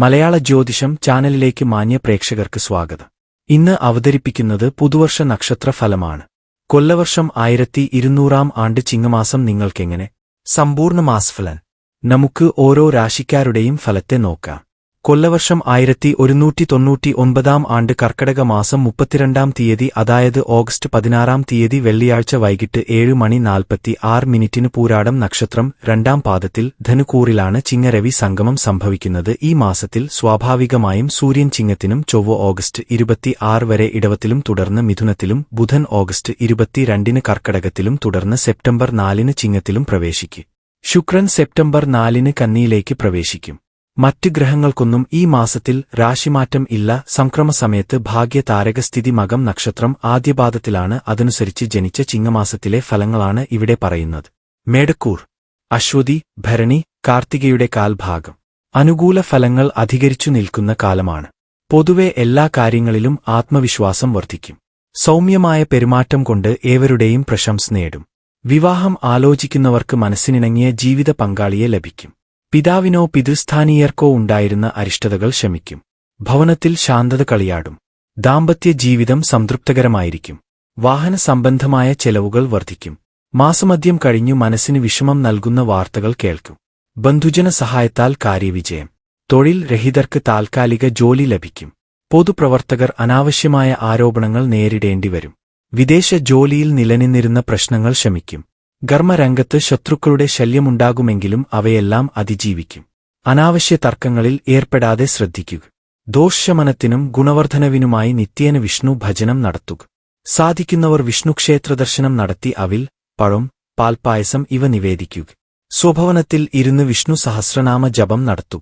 മലയാള ജ്യോതിഷം ചാനലിലേക്ക് മാന്യ പ്രേക്ഷകർക്ക് സ്വാഗതം. ഇന്ന് അവതരിപ്പിക്കുന്നത് പുതുവർഷ നക്ഷത്ര ഫലമാണ് കൊല്ലവർഷം ആയിരത്തി ഇരുന്നൂറാം ആണ്ട് ചിങ്ങമാസം നിങ്ങൾക്കെങ്ങനെ? സമ്പൂർണ മാസഫലൻ നമുക്ക് ഓരോ രാശിക്കാരുടെയും ഫലത്തെ നോക്കാം. കൊല്ലവർഷം ആയിരത്തി ഒരുന്നൂറ്റി തൊണ്ണൂറ്റി ഒൻപതാം ആണ്ട് കർക്കടക മാസം മുപ്പത്തിരണ്ടാം തീയതി അതായത് ഓഗസ്റ്റ് പതിനാറാം തീയതി വെള്ളിയാഴ്ച വൈകിട്ട് ഏഴ് മണി നാൽപ്പത്തി ആറ് മിനിറ്റിന് പൂരാടം നക്ഷത്രം രണ്ടാം പാദത്തിൽ ധനുക്കൂറിലാണ് ചിങ്ങരവി സംഗമം സംഭവിക്കുന്നത്. ഈ മാസത്തിൽ സ്വാഭാവികമായും സൂര്യൻ ചിങ്ങത്തിനും ചൊവ്വ ഓഗസ്റ്റ് ഇരുപത്തി ആറ് വരെ ഇടവത്തിലും തുടർന്ന് മിഥുനത്തിലും ബുധൻ ഓഗസ്റ്റ് ഇരുപത്തിരണ്ടിന് കർക്കടകത്തിലും തുടർന്ന് സെപ്റ്റംബർ നാലിന് ചിങ്ങത്തിലും പ്രവേശിക്കും. ശുക്രൻ സെപ്റ്റംബർ നാലിന് കന്നിയിലേക്ക് പ്രവേശിക്കും. മറ്റ് ഗ്രഹങ്ങൾക്കൊന്നും ഈ മാസത്തിൽ രാശിമാറ്റം ഇല്ല. സംക്രമസമയത്ത് ഭാഗ്യ താരകസ്ഥിതി മകം നക്ഷത്രം ആദ്യപാദത്തിലാണ്. അതനുസരിച്ച് ജനിച്ച ചിങ്ങമാസത്തിലെ ഫലങ്ങളാണ് ഇവിടെ പറയുന്നത്. മേടക്കൂർ അശ്വതി ഭരണി കാർത്തികയുടെ കാൽഭാഗം. അനുകൂല ഫലങ്ങൾ അധികരിച്ചു നിൽക്കുന്ന കാലമാണ്. പൊതുവെ എല്ലാ കാര്യങ്ങളിലും ആത്മവിശ്വാസം വർദ്ധിക്കും. സൗമ്യമായ പെരുമാറ്റം കൊണ്ട് ഏവരുടെയും പ്രശംസ നേടും. വിവാഹം ആലോചിക്കുന്നവർക്ക് മനസ്സിനിണങ്ങിയ ജീവിത പങ്കാളിയെ ലഭിക്കും. പിതാവിനോ പിതൃസ്ഥാനീയർക്കോ ഉണ്ടായിരുന്ന അരിഷ്ടതകൾ ശമിക്കും. ഭവനത്തിൽ ശാന്തത കളിയാടും. ദാമ്പത്യ ജീവിതം സംതൃപ്തകരമായിരിക്കും. വാഹന സംബന്ധമായ ചെലവുകൾ വർദ്ധിക്കും മാസമദ്യം കഴിഞ്ഞു മനസ്സിന് വിഷമം നൽകുന്ന വാർത്തകൾ കേൾക്കും. ബന്ധുജന സഹായത്താൽ കാര്യവിജയം. തൊഴിൽ രഹിതർക്ക് താൽക്കാലിക ജോലി ലഭിക്കും. പൊതുപ്രവർത്തകർ അനാവശ്യമായ ആരോപണങ്ങൾ നേരിടേണ്ടിവരും. വിദേശ ജോലിയിൽ നിലനിന്നിരുന്ന പ്രശ്നങ്ങൾ ശമിക്കും. ഗർമ്മരംഗത്ത് ശത്രുക്കളുടെ ശല്യമുണ്ടാകുമെങ്കിലും അവയെല്ലാം അതിജീവിക്കും. അനാവശ്യ തർക്കങ്ങളിൽ ഏർപ്പെടാതെ ശ്രദ്ധിക്കുക. ദോഷമനത്തിനും ഗുണവർദ്ധനവിനുമായി നിത്യേന വിഷ്ണു ഭജനം നടത്തുക. സാധിക്കുന്നവർ വിഷ്ണുക്ഷേത്രദർശനം നടത്തി അവിൽ പഴം പാൽപായസം ഇവ നിവേദിക്കുക. സ്വഭവനത്തിൽ ഇരുന്ന് വിഷ്ണു സഹസ്രനാമ ജപം നടത്തുക.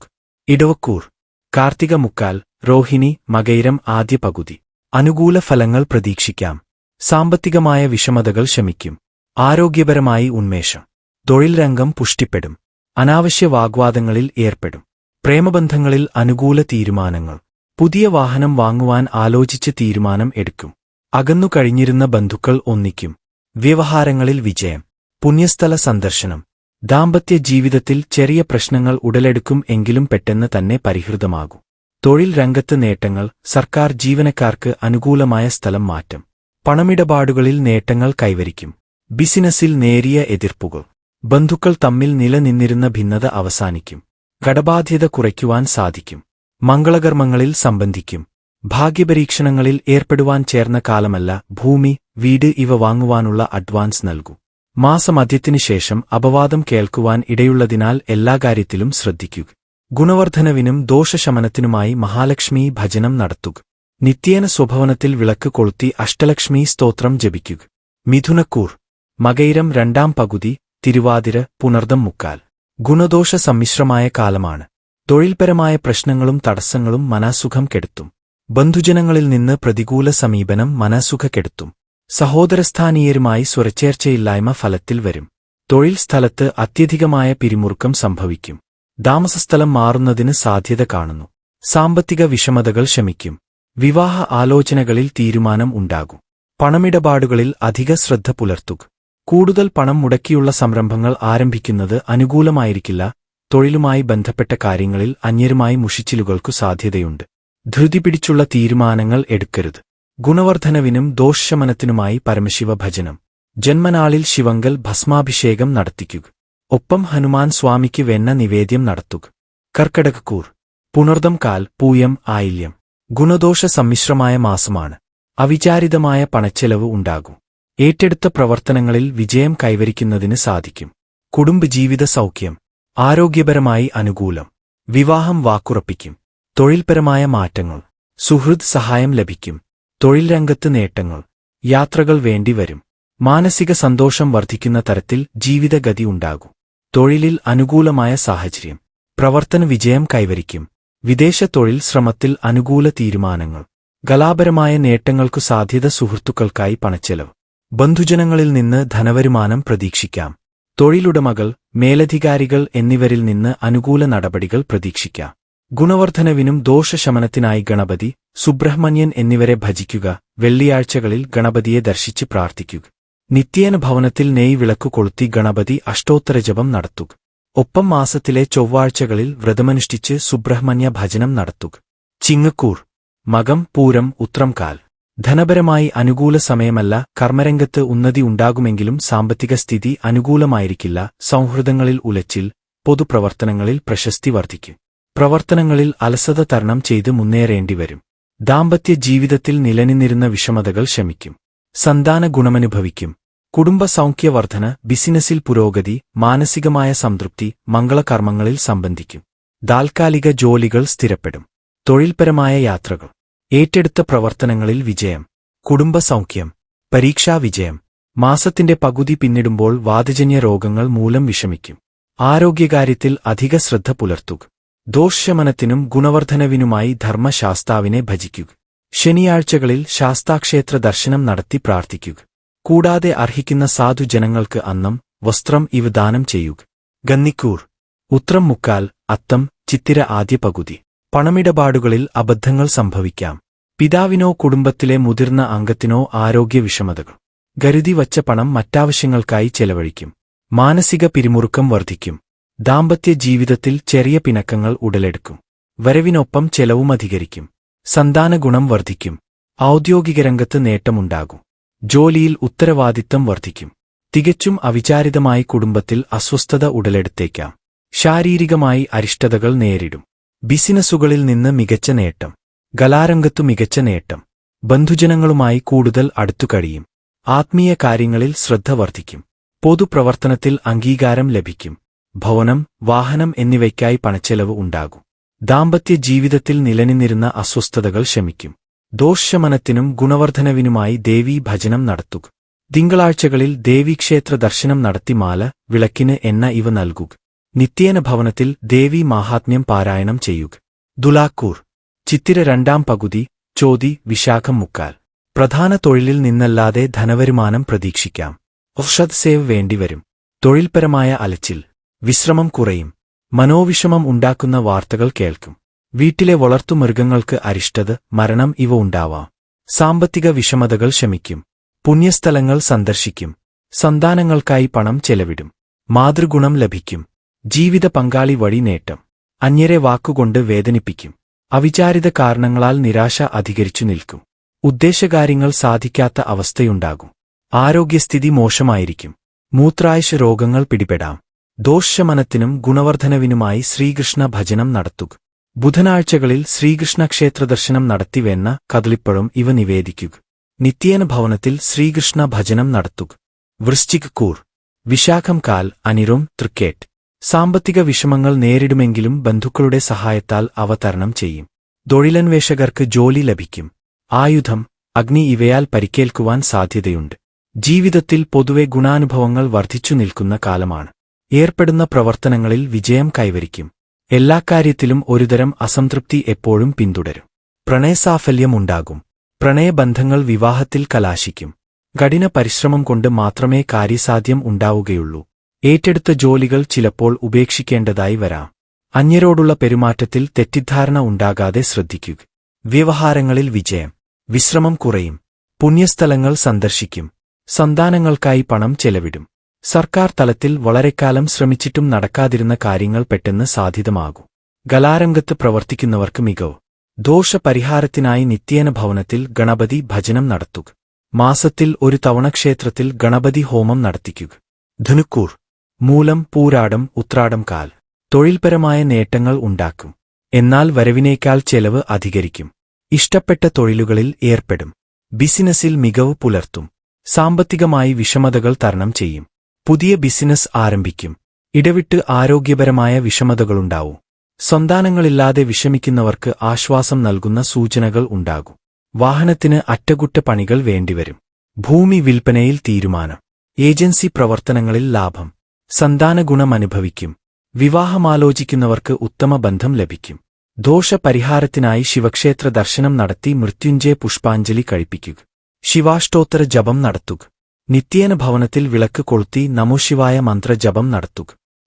ഇടവക്കൂർ കാർത്തിക മുക്കാൽ രോഹിണി മകൈരം ആദ്യ പകുതി. അനുകൂല ഫലങ്ങൾ പ്രതീക്ഷിക്കാം. സാമ്പത്തികമായ വിഷമതകൾ ശമിക്കും. ആരോഗ്യപരമായി ഉന്മേഷം. തൊഴിൽ രംഗം പുഷ്ടിപ്പെടും. അനാവശ്യ വാഗ്വാദങ്ങളിൽ ഏർപ്പെടും. പ്രേമബന്ധങ്ങളിൽ അനുകൂല തീരുമാനങ്ങൾ. പുതിയ വാഹനം വാങ്ങുവാൻ ആലോചിച്ച് തീരുമാനം എടുക്കും. അകന്നു കഴിഞ്ഞിരുന്ന ബന്ധുക്കൾ ഒന്നിക്കും. വ്യവഹാരങ്ങളിൽ വിജയം. പുണ്യസ്ഥല സന്ദർശനം. ദാമ്പത്യ ജീവിതത്തിൽ ചെറിയ പ്രശ്നങ്ങൾ ഉടലെടുക്കും എങ്കിലും പെട്ടെന്ന് തന്നെ പരിഹൃതമാകും. തൊഴിൽ രംഗത്ത് നേട്ടങ്ങൾ സർക്കാർ ജീവനക്കാർക്ക് അനുകൂലമായ സ്ഥലം മാറ്റം. പണമിടപാടുകളിൽ നേട്ടങ്ങൾ കൈവരിക്കും. ബിസിനസ്സിൽ നേരിയ എതിർപ്പുകൾ. ബന്ധുക്കൾ തമ്മിൽ നിലനിന്നിരുന്ന ഭിന്നത അവസാനിക്കും. കടബാധ്യത കുറയ്ക്കുവാൻ സാധിക്കും. മംഗളകർമ്മങ്ങളിൽ സംബന്ധിക്കും. ഭാഗ്യപരീക്ഷണങ്ങളിൽ ഏർപ്പെടുവാൻ ചേർന്ന കാലമല്ല ഭൂമി വീട് ഇവ വാങ്ങുവാനുള്ള അഡ്വാൻസ് നൽകൂ. മാസമധ്യത്തിനു ശേഷം അപവാദം കേൾക്കുവാൻ ഇടയുള്ളതിനാൽ എല്ലാ കാര്യത്തിലും ശ്രദ്ധിക്കുക. ഗുണവർദ്ധനവിനും ദോഷശമനത്തിനുമായി മഹാലക്ഷ്മി ഭജനം നടത്തുക. നിത്യേന സ്വഭവനത്തിൽ വിളക്ക് കൊളുത്തി അഷ്ടലക്ഷ്മി സ്തോത്രം ജപിക്കുക. മിഥുനക്കൂർ മകൈരം രണ്ടാം പകുതി തിരുവാതിര പുണർദം മുക്കാൽ. ഗുണദോഷ സമ്മിശ്രമായ കാലമാണ്. തൊഴിൽപരമായ പ്രശ്നങ്ങളും തടസ്സങ്ങളും മനസുഖം കെടുത്തും. ബന്ധുജനങ്ങളിൽ നിന്ന് പ്രതികൂല സമീപനം മനസുഖ കെടുത്തും. സഹോദരസ്ഥാനീയരുമായി സ്വരച്ചേർച്ചയില്ലായ്മ ഫലത്തിൽ വരും. തൊഴിൽ സ്ഥലത്ത് അത്യധികമായ പിരിമുറുക്കം സംഭവിക്കും. താമസസ്ഥലം മാറുന്നതിന് സാധ്യത കാണുന്നു. സാമ്പത്തിക വിഷമതകൾ ശമിക്കും. വിവാഹ ആലോചനകളിൽ തീരുമാനം ഉണ്ടാകും. പണമിടപാടുകളിൽ അധിക ശ്രദ്ധ പുലർത്തുക. കൂടുതൽ പണം മുടക്കിയുള്ള സംരംഭങ്ങൾ ആരംഭിക്കുന്നത് അനുകൂലമായിരിക്കില്ല. തൊഴിലുമായി ബന്ധപ്പെട്ട കാര്യങ്ങളിൽ അന്യരുമായി മുഷിച്ചിലുകൾക്കു സാധ്യതയുണ്ട്. ധൃതി പിടിച്ചുള്ള തീരുമാനങ്ങൾ എടുക്കരുത്. ഗുണവർദ്ധനവിനും ദോഷശമനത്തിനുമായി പരമശിവ ഭജനം. ജന്മനാളിൽ ശിവങ്കൽ ഭസ്മാഭിഷേകം നടത്തിക്കുക. ഒപ്പം ഹനുമാൻ സ്വാമിക്ക് വെണ്ണ നിവേദ്യം നടത്തുക. കർക്കടകക്കൂർ. പുണർദം കാൽ പൂയം ആയില്യം. ഗുണദോഷ സമ്മിശ്രമായ മാസമാണ്. അവിചാരിതമായ പണച്ചെലവ് ഉണ്ടാകും. ഏറ്റെടുത്ത പ്രവർത്തനങ്ങളിൽ വിജയം കൈവരിക്കുന്നതിന് സാധിക്കും. കുടുംബജീവിത സൗഖ്യം ആരോഗ്യപരമായി അനുകൂലം വിവാഹം വാക്കുറപ്പിക്കും തൊഴിൽപരമായ മാറ്റങ്ങൾ സുഹൃദ് സഹായം ലഭിക്കും തൊഴിൽ രംഗത്ത് നേട്ടങ്ങൾ യാത്രകൾ വേണ്ടിവരും മാനസിക സന്തോഷം വർദ്ധിക്കുന്ന തരത്തിൽ ജീവിതഗതി ഉണ്ടാകും. തൊഴിലിൽ അനുകൂലമായ സാഹചര്യം പ്രവർത്തന വിജയം കൈവരിക്കും വിദേശ തൊഴിൽ ശ്രമത്തിൽ അനുകൂല തീരുമാനങ്ങൾ കലാപരമായ നേട്ടങ്ങൾക്കു സാധ്യത സുഹൃത്തുക്കൾക്കായി പണച്ചെലവ്. ബന്ധുജനങ്ങളിൽ നിന്ന് ധനവരുമാനം പ്രതീക്ഷിക്കാം. തൊഴിലുടമകൾ മേലധികാരികൾ എന്നിവരിൽ നിന്ന് അനുകൂല നടപടികൾ പ്രതീക്ഷിക്കാം. ഗുണവർദ്ധനവിനും ദോഷശമനത്തിനായി ഗണപതി സുബ്രഹ്മണ്യൻ എന്നിവരെ ഭജിക്കുക വെള്ളിയാഴ്ചകളിൽ ഗണപതിയെ ദർശിച്ച് പ്രാർത്ഥിക്കുക. നിത്യേന ഭവനത്തിൽ നെയ് വിളക്കു കൊളുത്തി ഗണപതി അഷ്ടോത്തരജപം നടത്തുക. ഒപ്പം മാസത്തിലെ ചൊവ്വാഴ്ചകളിൽ വ്രതമനുഷ്ഠിച്ച് സുബ്രഹ്മണ്യ ഭജനം നടത്തുക. ചിങ്ങക്കൂർ. മകം പൂരം ഉത്രംകാൽ ധനപരമായി അനുകൂല സമയമല്ല കർമ്മരംഗത്ത് ഉന്നതി ഉണ്ടാകുമെങ്കിലും സാമ്പത്തിക സ്ഥിതി അനുകൂലമായിരിക്കില്ല സൗഹൃദങ്ങളിൽ ഉലച്ചിൽ പൊതുപ്രവർത്തനങ്ങളിൽ പ്രശസ്തി വർദ്ധിക്കും. പ്രവർത്തനങ്ങളിൽ അലസത തരണം ചെയ്ത് മുന്നേറേണ്ടിവരും. ദാമ്പത്യ ജീവിതത്തിൽ നിലനിന്നിരുന്ന വിഷമതകൾ ശമിക്കും. സന്താന ഗുണമനുഭവിക്കും. കുടുംബ സൗഖ്യവർധന ബിസിനസ്സിൽ പുരോഗതി മാനസികമായ സംതൃപ്തി മംഗളകർമ്മങ്ങളിൽ സംബന്ധിക്കും. താൽക്കാലിക ജോലികൾ സ്ഥിരപ്പെടും. തൊഴിൽപരമായ യാത്രകൾ. ഏറ്റെടുത്ത പ്രവർത്തനങ്ങളിൽ വിജയം. കുടുംബ സൗഖ്യം പരീക്ഷാ വിജയം. മാസത്തിന്റെ പകുതി പിന്നിടുമ്പോൾ വാതജന്യ രോഗങ്ങൾ മൂലം വിഷമിക്കും. ആരോഗ്യകാര്യത്തിൽ അധിക ശ്രദ്ധ പുലർത്തുക. ദോഷമനത്തിനും ഗുണവർദ്ധനവിനുമായി ധർമ്മശാസ്താവിനെ ഭജിക്കുക. ശനിയാഴ്ചകളിൽ ശാസ്താക്ഷേത്ര ദർശനം നടത്തി പ്രാർത്ഥിക്കുക. കൂടാതെ അർഹിക്കുന്ന സാധുജനങ്ങൾക്ക് അന്നം വസ്ത്രം ഇവ ദാനം ചെയ്യുക. ഗന്നിക്കൂർ. ഉത്രം മുക്കാൽ അത്തം ചിത്തിര ആദ്യ പകുതി. പണമിടപാടുകളിൽ അബദ്ധങ്ങൾ സംഭവിക്കാം. പിതാവിനോ കുടുംബത്തിലെ മുതിർന്ന അംഗത്തിനോ ആരോഗ്യവിഷമതകൾ. ഗരുതി വച്ച പണം മറ്റാവശ്യങ്ങൾക്കായി ചെലവഴിക്കും. മാനസിക പിരിമുറുക്കം വർദ്ധിക്കും. ദാമ്പത്യ ജീവിതത്തിൽ ചെറിയ പിണക്കങ്ങൾ ഉടലെടുക്കും. വരവിനൊപ്പം ചെലവും അധികരിക്കും. സന്താന ഗുണം വർദ്ധിക്കും. ഔദ്യോഗിക രംഗത്ത് നേട്ടമുണ്ടാകും. ജോലിയിൽ ഉത്തരവാദിത്തം വർദ്ധിക്കും. തികച്ചും അവിചാരിതമായി കുടുംബത്തിൽ അസ്വസ്ഥത ഉടലെടുത്തേക്കാം. ശാരീരികമായി അരിഷ്ടതകൾ നേരിടും. ബിസിനസ്സുകളിൽ നിന്ന് മികച്ച നേട്ടം. കലാരംഗത്തു മികച്ച നേട്ടം. ബന്ധുജനങ്ങളുമായി കൂടുതൽ അടുത്തു കഴിയും. ആത്മീയ കാര്യങ്ങളിൽ ശ്രദ്ധ വർദ്ധിക്കും. പൊതുപ്രവർത്തനത്തിൽ അംഗീകാരം ലഭിക്കും. ഭവനം വാഹനം എന്നിവയ്ക്കായി പണച്ചെലവ് ഉണ്ടാകും. ദാമ്പത്യ ജീവിതത്തിൽ നിലനിന്നിരുന്ന അസ്വസ്ഥതകൾ ശമിക്കും. ദോഷമനത്തിനും ഗുണവർദ്ധനവിനുമായി ദേവീ ഭജനം നടത്തുക. തിങ്കളാഴ്ചകളിൽ ദേവീക്ഷേത്ര ദർശനം നടത്തി മാല വിളക്കിന് എണ്ണ ഇവ നൽകുക. നിത്യേന ഭവനത്തിൽ ദേവി മാഹാത്മ്യം പാരായണം ചെയ്യുക. ദുലാക്കൂർ. ചിത്തിര രണ്ടാം പകുതി ചോതി വിശാഖം മുക്കാൽ. പ്രധാന തൊഴിലിൽ നിന്നല്ലാതെ ധനവരുമാനം പ്രതീക്ഷിക്കാം. ഔഷധ് സേവ് വേണ്ടിവരും തൊഴിൽപരമായ അലച്ചിൽ. വിശ്രമം കുറയും. മനോവിഷമം ഉണ്ടാക്കുന്ന വാർത്തകൾ കേൾക്കും. വീട്ടിലെ വളർത്തുമൃഗങ്ങൾക്ക് അരിഷ്ടത് മരണം ഇവ ഉണ്ടാവാം. സാമ്പത്തിക വിഷമതകൾ ശമിക്കും. പുണ്യസ്ഥലങ്ങൾ സന്ദർശിക്കും. സന്താനങ്ങൾക്കായി പണം ചെലവിടും. മാതൃഗുണം ലഭിക്കും. ജീവിത പങ്കാളി വഴി നേട്ടം. അന്യരെ വാക്കുകൊണ്ട് വേദനിപ്പിക്കും. അവിചാരിത കാരണങ്ങളാൽ നിരാശ അധികരിച്ചു നിൽക്കും. ഉദ്ദേശകാര്യങ്ങൾ സാധിക്കാത്ത അവസ്ഥയുണ്ടാകും. ആരോഗ്യസ്ഥിതി മോശമായിരിക്കും. മൂത്രായുഷ രോഗങ്ങൾ പിടിപെടാം. ദോഷമനത്തിനും ഗുണവർദ്ധനവിനുമായി ശ്രീകൃഷ്ണ ഭജനം നടത്തുക. ബുധനാഴ്ചകളിൽ ശ്രീകൃഷ്ണ ക്ഷേത്രദർശനം നടത്തിവെന്ന കദളിപ്പഴം ഇവ നിവേദിക്കുക. നിത്യേന ഭവനത്തിൽ ശ്രീകൃഷ്ണ ഭജനം നടത്തുക. വൃശ്ചിക് കൂർ വിശാഖം കാൽ അനിരും തൃക്കേട്ട് സാമ്പത്തിക വിഷമങ്ങൾ നേരിടുമെങ്കിലും ബന്ധുക്കളുടെ സഹായത്താൽ അവ തരണം ചെയ്യും. തൊഴിലന്വേഷകർക്ക് ജോലി ലഭിക്കും. ആയുധം അഗ്നി ഇവയാൽ പരിക്കേൽക്കുവാൻ സാധ്യതയുണ്ട്. ജീവിതത്തിൽ പൊതുവെ ഗുണാനുഭവങ്ങൾ വർദ്ധിച്ചു നിൽക്കുന്ന കാലമാണ്. ഏർപ്പെടുന്ന പ്രവർത്തനങ്ങളിൽ വിജയം കൈവരിക്കും. എല്ലാ കാര്യത്തിലും ഒരുതരം അസംതൃപ്തി എപ്പോഴും പിന്തുടരും. പ്രണയസാഫല്യമുണ്ടാകും പ്രണയബന്ധങ്ങൾ വിവാഹത്തിൽ കലാശിക്കും. കഠിന പരിശ്രമം കൊണ്ട് മാത്രമേ കാര്യസാധ്യം ഉണ്ടാവുകയുള്ളൂ. ഏറ്റെടുത്ത ജോലികൾ ചിലപ്പോൾ ഉപേക്ഷിക്കേണ്ടതായി വരാം. അന്യരോടുള്ള പെരുമാറ്റത്തിൽ തെറ്റിദ്ധാരണ ഉണ്ടാകാതെ ശ്രദ്ധിക്കുക. വ്യവഹാരങ്ങളിൽ വിജയം. വിശ്രമം കുറയും. പുണ്യസ്ഥലങ്ങൾ സന്ദർശിക്കും. സന്താനങ്ങൾക്കായി പണം ചെലവിടും. സർക്കാർ തലത്തിൽ വളരെക്കാലം ശ്രമിച്ചിട്ടും നടക്കാതിരുന്ന കാര്യങ്ങൾ പെട്ടെന്ന് സാധ്യതമാകും ഗലാരംഗത്ത് പ്രവർത്തിക്കുന്നവർക്ക് മികവ്. ദോഷപരിഹാരത്തിനായി നിത്യേന ഭവനത്തിൽ ഗണപതി ഭജനം നടത്തുക. മാസത്തിൽ ഒരു തവണ ക്ഷേത്രത്തിൽ ഗണപതി ഹോമം നടത്തിക്കുക. ധനുക്കൂർ. മൂലം പൂരാടം ഉത്രാടം കാൽ. തൊഴിൽപരമായ നേട്ടങ്ങൾ ഉണ്ടാക്കും. എന്നാൽ വരവിനേക്കാൾ ചെലവ് അധികരിക്കും. ഇഷ്ടപ്പെട്ട തൊഴിലുകളിൽ ഏർപ്പെടും. ബിസിനസ്സിൽ മികവ് പുലർത്തും. സാമ്പത്തികമായി വിഷമതകൾ തരണം ചെയ്യും. പുതിയ ബിസിനസ് ആരംഭിക്കും. ഇടവിട്ട് ആരോഗ്യപരമായ വിഷമതകളുണ്ടാവും. സന്താനങ്ങളില്ലാതെ വിഷമിക്കുന്നവർക്ക് ആശ്വാസം നൽകുന്ന സൂചനകൾ ഉണ്ടാകും. വാഹനത്തിന് അറ്റകുറ്റപ്പണികൾ വേണ്ടിവരും. ഭൂമി വിൽപ്പനയിൽ തീരുമാനം. ഏജൻസി പ്രവർത്തനങ്ങളിൽ ലാഭം. സന്താനഗുണം അനുഭവിക്കും വിവാഹമാലോചിക്കുന്നവർക്ക് ഉത്തമ ബന്ധം ലഭിക്കും. ദോഷപരിഹാരത്തിനായി ശിവക്ഷേത്ര ദർശനം നടത്തി മൃത്യുഞ്ജയ പുഷ്പാഞ്ജലി കഴിപ്പിക്കുക. ശിവാഷ്ടോത്തര ജപം നടത്തുക. നിത്യേന ഭവനത്തിൽ വിളക്ക് കൊളുത്തി നമോശിവായ മന്ത്രജപം നടത്തുക.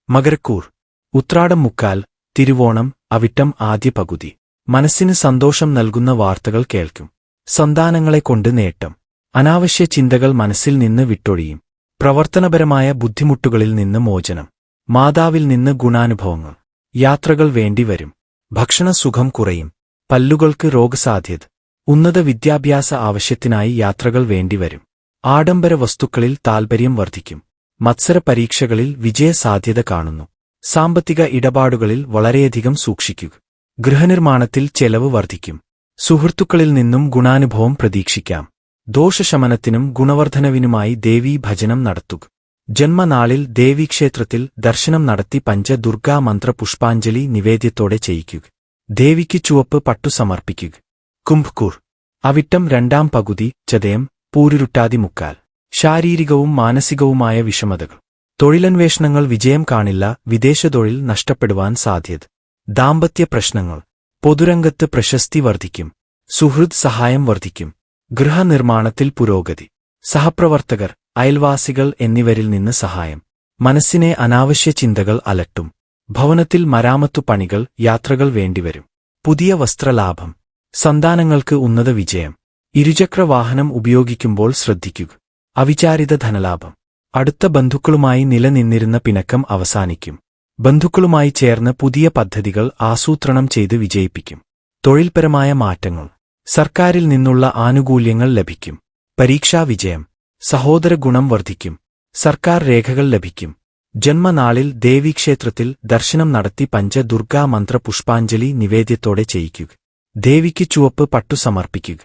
മകരക്കൂർ. ഉത്രാടം മുക്കാൽ തിരുവോണം അവിട്ടം ആദ്യ പകുതി. മനസ്സിന് സന്തോഷം നൽകുന്ന വാർത്തകൾ കേൾക്കും. സന്താനങ്ങളെക്കൊണ്ട് നേട്ടം. അനാവശ്യ ചിന്തകൾ മനസ്സിൽ നിന്ന് വിട്ടൊഴിയും. പ്രവർത്തനപരമായ ബുദ്ധിമുട്ടുകളിൽ നിന്ന് മോചനം. മാതാവിൽ നിന്ന് ഗുണാനുഭവങ്ങൾ. യാത്രകൾ വേണ്ടിവരും ഭക്ഷണസുഖം കുറയും. പല്ലുകൾക്ക് രോഗസാധ്യത. ഉന്നത വിദ്യാഭ്യാസ ആവശ്യത്തിനായി യാത്രകൾ വേണ്ടിവരും ആഡംബര വസ്തുക്കളിൽ താൽപര്യം വർദ്ധിക്കും. മത്സര പരീക്ഷകളിൽ വിജയസാധ്യത കാണുന്നു. സാമ്പത്തിക ഇടപാടുകളിൽ വളരെയധികം സൂക്ഷിക്കുക. ഗൃഹനിർമ്മാണത്തിൽ ചെലവ് വർദ്ധിക്കും. സുഹൃത്തുക്കളിൽ നിന്നും ഗുണാനുഭവം പ്രതീക്ഷിക്കാം. ദോഷശമനത്തിനും ഗുണവർദ്ധനവിനുമായി ദേവീ ഭജനം നടത്തുക. ജന്മനാളിൽ ദേവീക്ഷേത്രത്തിൽ ദർശനം നടത്തി പഞ്ചദുർഗാ മന്ത്ര പുഷ്പാഞ്ജലി നിവേദ്യത്തോടെ ചെയ്യിക്കുക. ദേവിക്ക് ചുവപ്പ് പട്ടു സമർപ്പിക്കുക. കുംഭ്കൂർ അവിട്ടം രണ്ടാം പകുതി ചതയം പൂരുരുട്ടാതി മുക്കാൽ. ശാരീരികവും മാനസികവുമായ വിഷമതകൾ. തൊഴിലന്വേഷണങ്ങൾ വിജയം കാണില്ല വിദേശ തൊഴിൽ നഷ്ടപ്പെടുവാൻ സാധ്യത. ദാമ്പത്യ പ്രശ്നങ്ങൾ. പൊതുരംഗത്ത് പ്രശസ്തി വർദ്ധിക്കും. സുഹൃദ് സഹായം വർദ്ധിക്കും. ഗൃഹനിർമ്മാണത്തിൽ പുരോഗതി. സഹപ്രവർത്തകർ അയൽവാസികൾ എന്നിവരിൽ നിന്ന് സഹായം. മനസ്സിനെ അനാവശ്യ ചിന്തകൾ അലട്ടും. ഭവനത്തിൽ മരാമത്തു പണികൾ യാത്രകൾ വേണ്ടിവരും. പുതിയ വസ്ത്രലാഭം. സന്താനങ്ങൾക്ക് ഉന്നത വിജയം. ഇരുചക്ര വാഹനം ഉപയോഗിക്കുമ്പോൾ ശ്രദ്ധിക്കുക. അവിചാരിത ധനലാഭം. അടുത്ത ബന്ധുക്കളുമായി നിലനിന്നിരുന്ന പിണക്കം അവസാനിക്കും. ബന്ധുക്കളുമായി ചേർന്ന് പുതിയ പദ്ധതികൾ ആസൂത്രണം ചെയ്ത് വിജയിപ്പിക്കും. തൊഴിൽപരമായ മാറ്റങ്ങൾ. സർക്കാരിൽ നിന്നുള്ള ആനുകൂല്യങ്ങൾ ലഭിക്കും. പരീക്ഷാ വിജയം. സഹോദര ഗുണം വർദ്ധിക്കും. സർക്കാർ രേഖകൾ ലഭിക്കും. ജന്മനാളിൽ ദേവീക്ഷേത്രത്തിൽ ദർശനം നടത്തി പഞ്ച ദുർഗാ മന്ത്ര പുഷ്പാഞ്ജലി നിവേദ്യത്തോടെ ചെയ്യിക്കുക. ദേവിക്ക് ചുവപ്പ് പട്ടു സമർപ്പിക്കുക.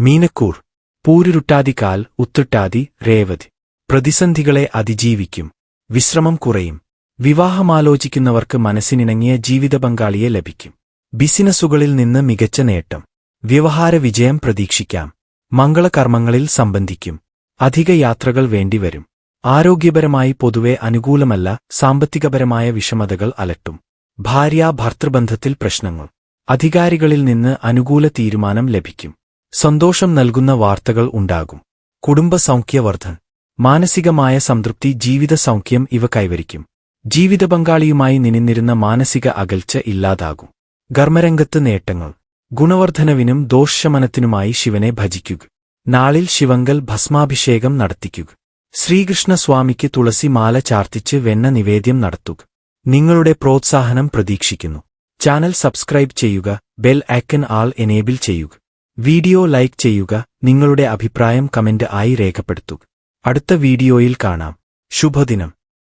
മീനക്കൂർ. പൂരുരുട്ടാതികാൽ ഉത്തിട്ടാതി രേവതി. പ്രതിസന്ധികളെ അതിജീവിക്കും. വിശ്രമം കുറയും. വിവാഹമാലോചിക്കുന്നവർക്ക് മനസ്സിനിണങ്ങിയ ജീവിത പങ്കാളിയെ ലഭിക്കും. ബിസിനസ്സുകളിൽ നിന്ന് മികച്ച നേട്ടം. വ്യവഹാര വിജയം പ്രതീക്ഷിക്കാം. മംഗളകർമ്മങ്ങളിൽ സംബന്ധിക്കും. അധിക യാത്രകൾ വേണ്ടിവരും. ആരോഗ്യപരമായി പൊതുവെ അനുകൂലമല്ല സാമ്പത്തികപരമായ വിഷമതകൾ അലട്ടും. ഭാര്യ ഭർത്തൃബന്ധത്തിൽ പ്രശ്നങ്ങൾ. അധികാരികളിൽ നിന്ന് അനുകൂല തീരുമാനം ലഭിക്കും. സന്തോഷം നൽകുന്ന വാർത്തകൾ ഉണ്ടാകും. കുടുംബ സൗഖ്യവർദ്ധൻ. മാനസികമായ സംതൃപ്തി ജീവിത സൗഖ്യം ഇവ കൈവരിക്കും. ജീവിത പങ്കാളിയുമായി നിനിന്നിരുന്ന മാനസിക അകൽച്ച ഇല്ലാതാകും. ഗർമ്മരംഗത്ത് നേട്ടങ്ങൾ. ഗുണവർദ്ധനവിനും ദോഷമനത്തിനുമായി ശിവനെ ഭജിക്കുക. നാളിൽ ശിവങ്കൽ ഭസ്മാഭിഷേകം നടത്തിക്കുക. ശ്രീകൃഷ്ണസ്വാമിക്ക് തുളസി മാല ചാർത്തിച്ച് വെണ്ണ നിവേദ്യം നടത്തുക. നിങ്ങളുടെ പ്രോത്സാഹനം പ്രതീക്ഷിക്കുന്നു. ചാനൽ സബ്സ്ക്രൈബ് ചെയ്യുക ബെൽ ആക്കൻ ആൾ എനേബിൾ ചെയ്യുക. വീഡിയോ ലൈക്ക് ചെയ്യുക നിങ്ങളുടെ അഭിപ്രായം കമന്റ് ആയി രേഖപ്പെടുത്തുക. അടുത്ത വീഡിയോയിൽ കാണാം. ശുഭദിനം.